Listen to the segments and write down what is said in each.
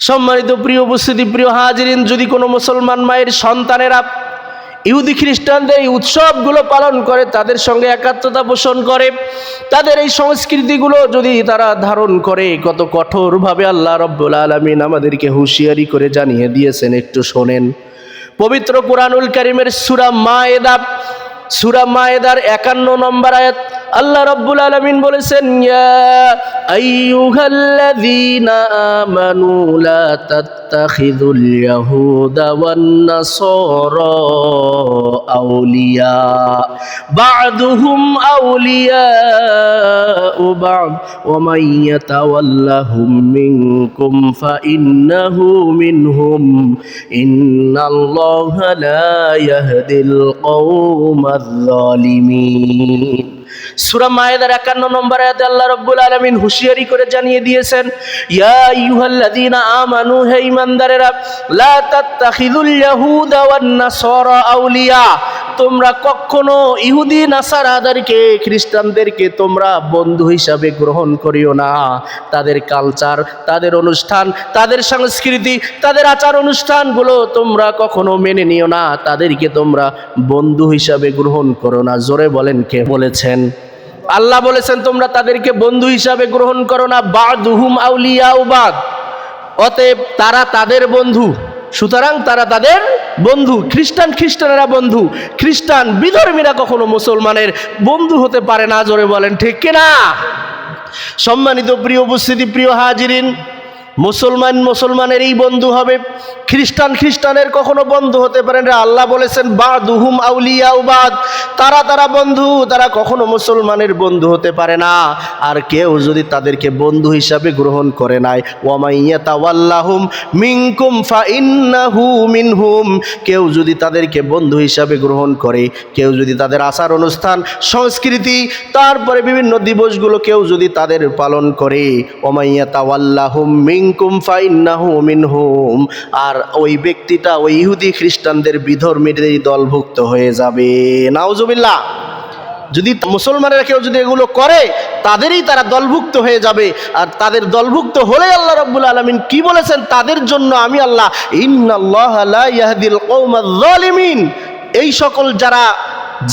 সম্মানিত প্রিয় উপস্থিতি, প্রিয় হাজিরিন, যদি কোনো মুসলমান মায়ের সন্তানেরা ইহুদি খ্রিস্টানদের এই উৎসবগুলো পালন করে, তাদের সঙ্গে একাত্মতা পোষণ করে, তাদের এই সংস্কৃতিগুলো যদি তারা ধারণ করে, কত কঠোরভাবে আল্লাহ রব্বুল আলমিন আমাদেরকে হুঁশিয়ারি করে জানিয়ে দিয়েছেন, একটু শোনেন। পবিত্র কোরআনুল করিমের সুরা মায়েদা, সুরা মায়েদার একান্ন নম্বর আয়াত আল্লাহ রব্বুল আলমিন বলেছেন, ইয়া আইয়ুহাল্লাযীনা আমানু লা তাত্তাখিযুল ইয়াহুদা ওয়ান নাসারা আউলিয়া বা'দুহুম আউলিয়া বা'দ, ওয়া মান ইয়াতাওয়াল্লাহুম মিনকুম ফাইন্নাহু মিনহুম, ইন্নাল্লাহা সূরা মায়েদার 51 নম্বর আয়াতে আল্লাহ রাব্বুল আলামিন হুঁশিয়ারি করে জানিয়ে দিয়েছেন, ইয়া আইয়ুহাল্লাযীনা আমানু, হে ঈমানদারেরা, লা তাত্তাখিযুল ইয়াহুদা ওয়ান নাসারা আউলিয়া, তোমরা কখনো ইহুদি, নাসারাদেরকে, খ্রিস্টানদেরকে তোমরা বন্ধু হিসাবে গ্রহণ করিও না। তাদের কালচার, তাদের অনুষ্ঠান, তাদের সংস্কৃতি, তাদের আচার অনুষ্ঠানগুলো তোমরা কখনো মেনে নিও না। তাদেরকে তোমরা বন্ধু হিসাবে গ্রহণ করো না। জোরে বলেন কে বলেছেন, আল্লাহ বলেছেন, তোমরা তাদেরকে বন্ধু হিসাবে গ্রহণ করো না, বাদুহুম আউলিয়া বাদ। অতএব তারা তাদের বন্ধু, সুতরাং তারা তাদের বন্ধু, খ্রিস্টান খ্রিস্টানেরা বন্ধু, খ্রিস্টান বিধর্মীরা কখনো মুসলমানের বন্ধু হতে পারে না, জোরে বলেন, ঠিক কিনা? সম্মানিত প্রিয় উপস্থিতি, প্রিয় হাজিরিন মুসলমান মুসলমানের এই বন্ধু হবে। খ্রিস্টান খ্রিস্টানের কখনো বন্ধু হতে পারেন না। আল্লাহ বলেছেন বা দুহুম আউলিয়াউ বাদ। তারা তারা বন্ধু, তারা কখনো মুসলমানের বন্ধু হতে পারে না। আর কেউ যদি তাদেরকে বন্ধু হিসাবে গ্রহণ করে নাই ওয়ামাইয়া তাওয়াল্লাহুম মিনকুম ফা ইন্নাহু মিনহুম। কেউ যদি তাদেরকে বন্ধু হিসাবে গ্রহণ করে, কেউ যদি তাদের আচার অনুষ্ঠান, সংস্কৃতি, তারপরে বিভিন্ন দিবসগুলো কেউ যদি তাদের পালন করে ওমাইয়া তাওয়াল্লাহুম মিনকুম ফা ইন্নাহু মিনহুম। আর ওই ব্যক্তিটা, ওই ইহুদি খ্রিস্টানদের বিধর্মীদের দলভুক্ত হয়ে যাবে। নাউজুবিল্লাহ। যদি মুসলমানেরা কেউ যদি এগুলো করে, তাদেরই তারা দলভুক্ত হয়ে যাবে। আর তাদের দলভুক্ত হলে আল্লাহ রব্বুল আলমিন কি বলেছেন? তাদের জন্য আমি আল্লাহ, ইন্নাল্লাহ লা ইয়াহদিল কওমায জালিমিন এই সকল যারা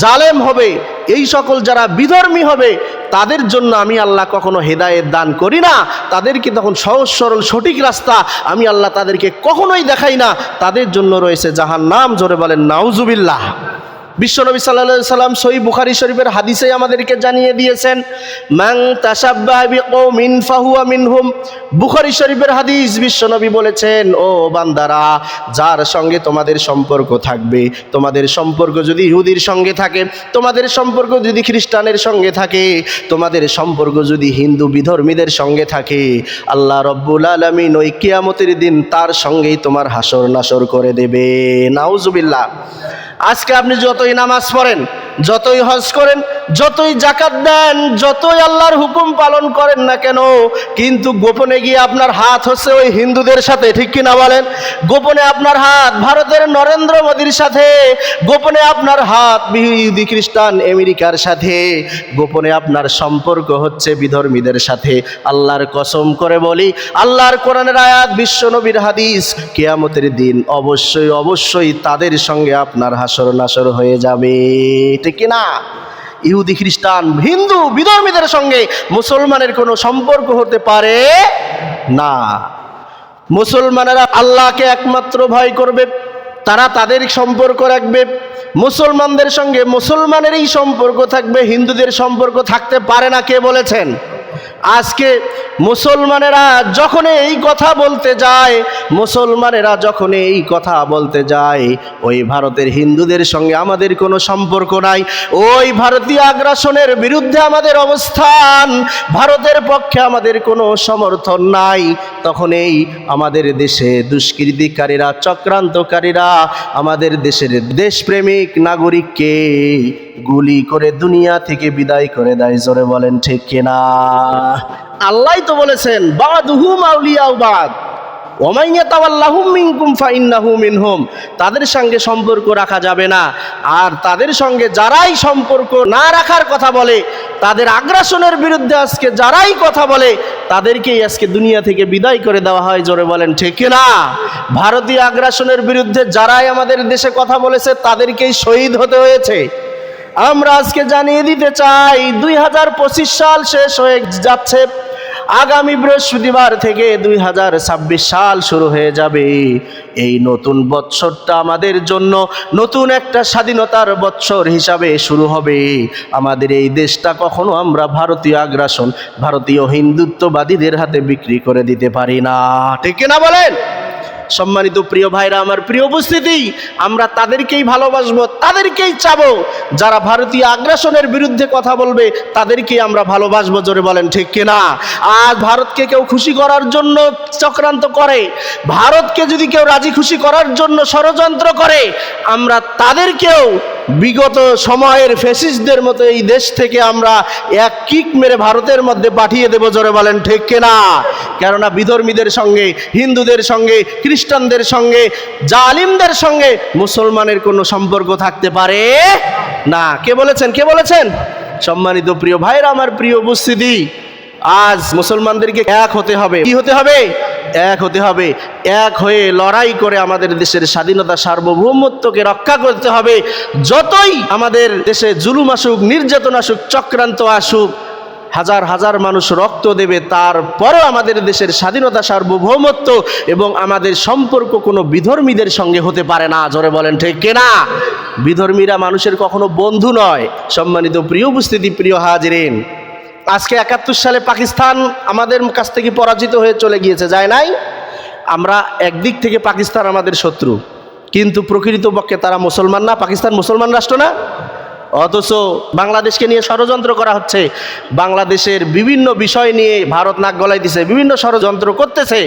জালেম হবে, এই সকল যারা বিধর্মী হবে, তাদের জন্য আমি আল্লাহ কখনো হেদায়েত দান করি না। তাদেরকে তখন সহজ, সরল, সঠিক রাস্তা আমি আল্লাহ তাদেরকে কখনোই দেখাই না। তাদের জন্য রয়েছে জাহান নাম জোরে বলেন, নাউজুবিল্লাহ। বিশ্বনবী সাল্লাহ সাল্লাম সই বুখারি শরীফের হাদিসে আমাদেরকে জানিয়ে দিয়েছেন মাং কৌমিন ফাহুয়া মিনহুম। বুখারি শরীফের হাদিস বিশ্বনবী বলেছেন, ও বান্দারা, যার সঙ্গে তোমাদের সম্পর্ক থাকবে, তোমাদের সম্পর্ক যদি ইহুদির সঙ্গে থাকে, তোমাদের সম্পর্ক যদি খ্রিস্টানের সঙ্গে থাকে, তোমাদের সম্পর্ক যদি হিন্দু বিধর্মীদের সঙ্গে থাকে, আল্লাহ রব্বুল আলমিন ওই কিয়ামতের দিন তার সঙ্গেই তোমার হাসর নাসর করে দেবে নাউজুবিল্লাহ। আজকে আপনি যতই নামাজ পড়েন যতই হজ করেন, যতই জাকাত দেন, যতই আল্লাহর হুকুম পালন করেন না কেন, কিন্তু গোপনে গিয়ে আপনার হাত হচ্ছে ওই হিন্দুদের সাথে, ঠিক কিনা বলেন? গোপনে আপনার হাত, ভারতের নরেন্দ্র মোদীর সাথে, গোপনে আপনার হাত ইহুদি খ্রিস্টান আমেরিকার সাথে, গোপনে আপনার সম্পর্ক হচ্ছে বিধর্মীদের সাথে। আল্লাহর কসম করে বলি, আল্লাহর কোরআনের আয়াত বিশ্বনবীর হাদিস, কেয়ামতের দিন অবশ্যই অবশ্যই তাদের সঙ্গে আপনার হাসর নাসর হয়ে যাবে। ঠিক কিনা? ইহুদি, খ্রিস্টান, হিন্দু, বিধর্মীদের সঙ্গে মুসলমানের কোনো সম্পর্ক হতে পারে না। মুসলমানেরা আল্লাহকে একমাত্র ভয় করবে, তারা তাদের সম্পর্ক রাখবে। মুসলমানদের সঙ্গে মুসলমানেরই সম্পর্ক থাকবে, হিন্দুদের সম্পর্ক থাকতে পারে না, কে বলেছেন? আজকে মুসলমানেরা যখন এই কথা বলতে যায়, মুসলমানেরা যখন এই কথা বলতে যায়, ওই ভারতের হিন্দুদের সঙ্গে আমাদের কোনো সম্পর্ক নাই, ওই ভারতীয় আগ্রাসনের বিরুদ্ধে আমাদের অবস্থান, ভারতের পক্ষে আমাদের কোনো সমর্থন নাই, তখন এই আমাদের দেশে দুষ্কৃতিকারীরা, চক্রান্তকারীরা, আমাদের দেশের দেশপ্রেমিক নাগরিককে গুলি করে দুনিয়া থেকে বিদায় করে দেয়, জোরে বলেন ঠিক কিনা? আল্লাহ তো বলেছেন বাদ। তাদের সঙ্গে সম্পর্ক রাখা যাবে না। আর তাদের সঙ্গে যারাই সম্পর্ক না রাখার কথা বলে, তাদের আগ্রাসনের বিরুদ্ধে আজকে যারাই কথা বলে, তাদেরকেই আজকে দুনিয়া থেকে বিদায় করে দেওয়া হয়, জোরে বলেন, ঠিক না ভারতীয় আগ্রাসনের বিরুদ্ধে যারাই আমাদের দেশে কথা বলেছে, তাদেরকেই শহীদ হতে হয়েছে। আমরা আজকে জানিয়ে দিতে চাই, দুই হাজার পঁচিশ সাল শেষ হয়ে যাচ্ছে। আগামী বৃহস্পতিবার থেকে দুই হাজার ছাব্বিশ সাল শুরু হয়ে যাবে। এই নতুন বৎসরটা আমাদের জন্য নতুন একটা স্বাধীনতার বৎসর হিসাবে শুরু হবে। আমাদের এই দেশটা কখনো আমরা ভারতীয় আগ্রাসন, ভারতীয় হিন্দুত্ববাদীদের হাতে বিক্রি করে দিতে পারি না। ঠিক না বলেন? সম্মানিত প্রিয় ভাইরা, আমার প্রিয় উপস্থিতি, আমরা তাদেরকেই ভালোবাসবো, তাদেরকেই চাব। যারা ভারতীয় আগ্রাসনের বিরুদ্ধে কথা বলবে, তাদেরকেই আমরা ভালোবাসবো, জোরে বলেন, ঠিক কিনা? আজ ভারতকে কেউ খুশি করার জন্য চক্রান্ত করে, ভারতকে যদি কেউ রাজি খুশি করার জন্য ষড়যন্ত্র করে, আমরা তাদেরকেও বিগত সময়ের ফেসিসদের মতো এই দেশ থেকে আমরা এক কিক মেরে ভারতের মধ্যে পাঠিয়ে দেবো, জোরে বলেন, ঠিক কিনা? কেননা বিধর্মীদের সঙ্গে, হিন্দুদের সঙ্গে, খ্রিস্টানদের সঙ্গে, জালিমদের সঙ্গে মুসলমানের কোনো সম্পর্ক থাকতে পারে না। কে বলেছেন? কে বলেছেন? সম্মানিত প্রিয় ভাইরা, আমার প্রিয় উপস্থিতি, আজ মুসলমানদেরকে এক হতে হবে। কি হতে হবে? এক হতে হবে। এক হয়ে লড়াই করে আমাদের দেশের স্বাধীনতা সার্বভৌমত্বকে রক্ষা করতে হবে। যতই আমাদের দেশে জুলুম আসুক, নির্যাতন আসুক, চক্রান্ত আসুক, হাজার হাজার মানুষ রক্ত দেবে, তারপরও আমাদের দেশের স্বাধীনতা সার্বভৌমত্ব এবং আমাদের সম্পর্ক কোনো বিধর্মীদের সঙ্গে হতে পারে না। জোরে বলেন, ঠিক কেনা বিধর্মীরা মানুষের কখনো বন্ধু নয়। সম্মানিত প্রিয় উপস্থিতি, প্রিয় হাজরেন আজকে একাত্তর সালে পাকিস্তান আমাদের কাছ থেকে পরাজিত হয়ে চলে গিয়েছে, যায় নাই? আমরা একদিক থেকে পাকিস্তান আমাদের শত্রু, কিন্তু প্রকৃতপক্ষে তারা মুসলমান না, পাকিস্তান মুসলমান রাষ্ট্র না। অথচ বাংলাদেশকে নিয়ে ষড়যন্ত্র করা হচ্ছে, বাংলাদেশের বিভিন্ন বিষয় নিয়ে ভারত নাক গলাই দিছে বিভিন্ন ষড়যন্ত্র করতেছে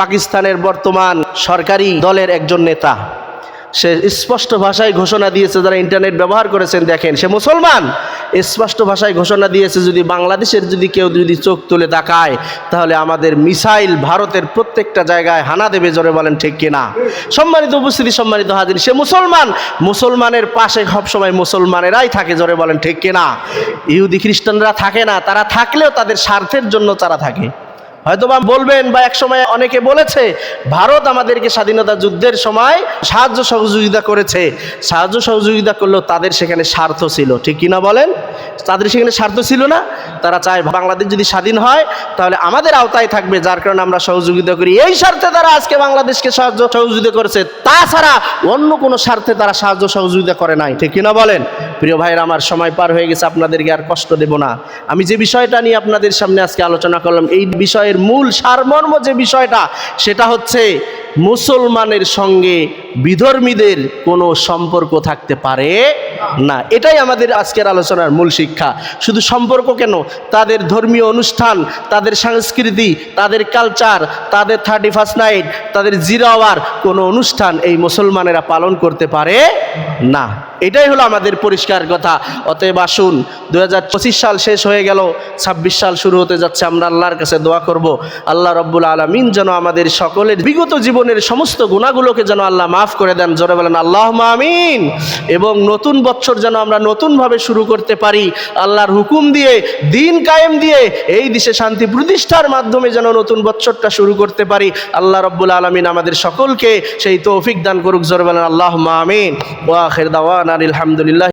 পাকিস্তানের বর্তমান সরকারি দলের একজন নেতা। সে স্পষ্ট ভাষায় ঘোষণা দিয়েছে, যারা ইন্টারনেট ব্যবহার করেছেন, দেখেন, সে মুসলমান। স্পষ্ট ভাষায় ঘোষণা দিয়েছে, যদি বাংলাদেশের যদি কেউ যদি চোখ তুলে তাকায়, তাহলে আমাদের মিসাইল ভারতের প্রত্যেকটা জায়গায় হানা দেবে, জোরে বলেন ঠিক কিনা? সম্মানিত উপস্থিতি, সম্মানিত হাজির, সে মুসলমান। মুসলমানের পাশে সবসময় মুসলমানেরাই থাকে, জোরে বলেন ঠিক কিনা? ইহুদি খ্রিস্টানরা থাকে না, তারা থাকলেও তাদের স্বার্থের জন্য তারা থাকে। হয়তো বা বলবেন বা এক সময় অনেকে বলেছে, ভারত আমাদেরকে স্বাধীনতা যুদ্ধের সময় সাহায্য সহযোগিতা করেছে। সাহায্য সহযোগিতা করলেও তাদের সেখানে স্বার্থ ছিল। ঠিক কিনা বলেন? তাদের সেখানে স্বার্থ ছিল না। তারা চায় বাংলাদেশ যদি স্বাধীন হয়, তাহলে আমাদের আওতায় থাকবে, যার কারণে আমরা সহযোগিতা করি। এই স্বার্থে তারা আজকে বাংলাদেশকে সাহায্য সহযোগিতা করেছে। তাছাড়া অন্য কোনো স্বার্থে তারা সাহায্য সহযোগিতা করে নাই। ঠিক কিনা বলেন? প্রিয় ভাইয়ের, আমার সময় পার হয়ে গেছে, আপনাদেরকে আর কষ্ট দেব না। আমি যে বিষয়টা নিয়ে আপনাদের সামনে আজকে আলোচনা করলাম, এই বিষয়ের মূল সারমর্ম যে বিষয়টা, সেটা হচ্ছে মুসলমানের সঙ্গে বিধর্মীদের কোনো সম্পর্ক থাকতে পারে না। এটাই আমাদের আজকের আলোচনার মূল শিক্ষা। শুধু সম্পর্ক কেন? তাদের ধর্মীয় অনুষ্ঠান, তাদের সংস্কৃতি, তাদের কালচার তাদের থার্টি ফার্স্ট নাইট তাদের জিরো আওয়ার কোনো অনুষ্ঠান এই মুসলমানেরা পালন করতে পারে না। এটাই হলো আমাদের পরিষ্কার কথা। অতএব আসুন দু হাজার পঁচিশ সাল শেষ হয়ে গেল, ছাব্বিশ সাল শুরু হতে যাচ্ছে। আমরা আল্লাহর কাছে দোয়া করব। আল্লাহ রব্বুল আলমিন যেন আমাদের সকলের বিগত জীবনের সমস্ত গুণাগুলোকে যেন আল্লাহ মাফ করে দেন। জোরে বলেন আল্লাহ আমিন। এবং নতুন বছর যেন আমরা নতুনভাবে শুরু করতে পারি। আল্লাহর হুকুম দিয়ে, দিন কায়েম দিয়ে, এই দেশে শান্তি প্রতিষ্ঠার মাধ্যমে যেন নতুন বছরটা শুরু করতে পারি। আল্লাহ রব্বুল আলমিন আমাদের সকলকে সেই তৌফিক দান করুক। জোরে বলেন আল্লাহ আমিন। ওয়াখের দাওয়ান আলহামদুলিল্লাহ